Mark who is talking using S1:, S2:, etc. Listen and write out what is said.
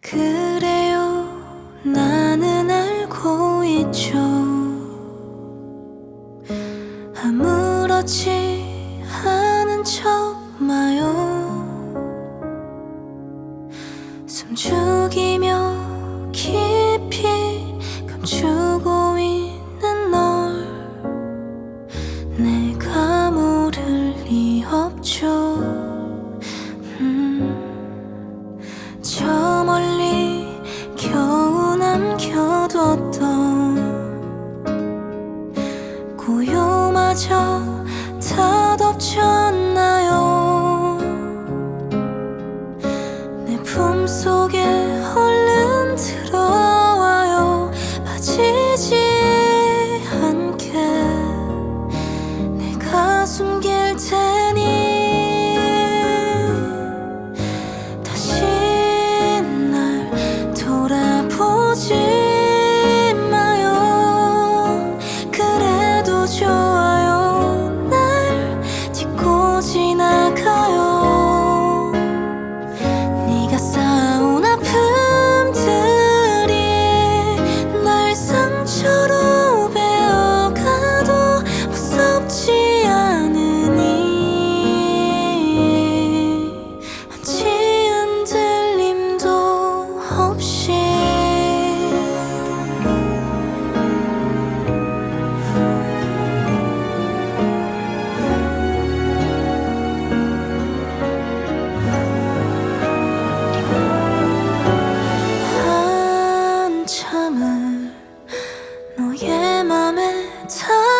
S1: 그래요. 나는 알고 있죠. 아무렇지 않은 척 마요. 숨 죽이며 깊이 감추고 있는 널. 내가 모를 리 없죠. 음, 저 그저 덧없잖아요? 내 품속에 얼른 들어와요. 빠지지 않게 내가 숨길 테니 다시 날 돌아보지 마요. 그래도 좋 밤에 참